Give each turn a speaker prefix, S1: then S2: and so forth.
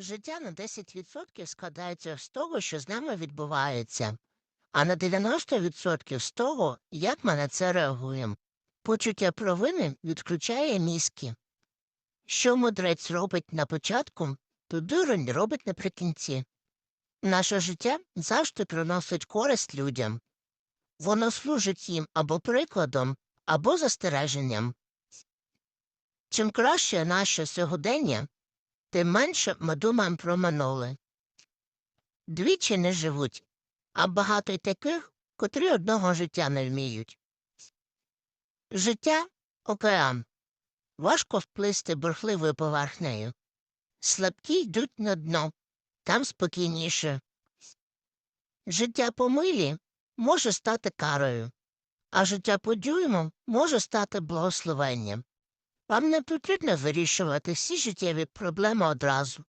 S1: Життя на 10% складається з того, що з нами відбувається, а на 90% з того, як ми на це реагуємо. Почуття провини відключає мізки. Що мудрець робить на початку, то дурень робить наприкінці. Наше життя завжди приносить користь людям. Воно служить їм або прикладом, або застереженням. Чим краще наше сьогодення, тим менше ми думаємо про минуле. Двічі не живуть, а багато й таких, котрі одного життя не вміють. Життя океан. Важко вплисти бурхливою поверхнею. Слабкі йдуть на дно, там спокійніше. Життя по милі може стати карою, а життя по дюйму може стати благословенням. Вам не потрібно вирішувати всі життєві проблеми одразу.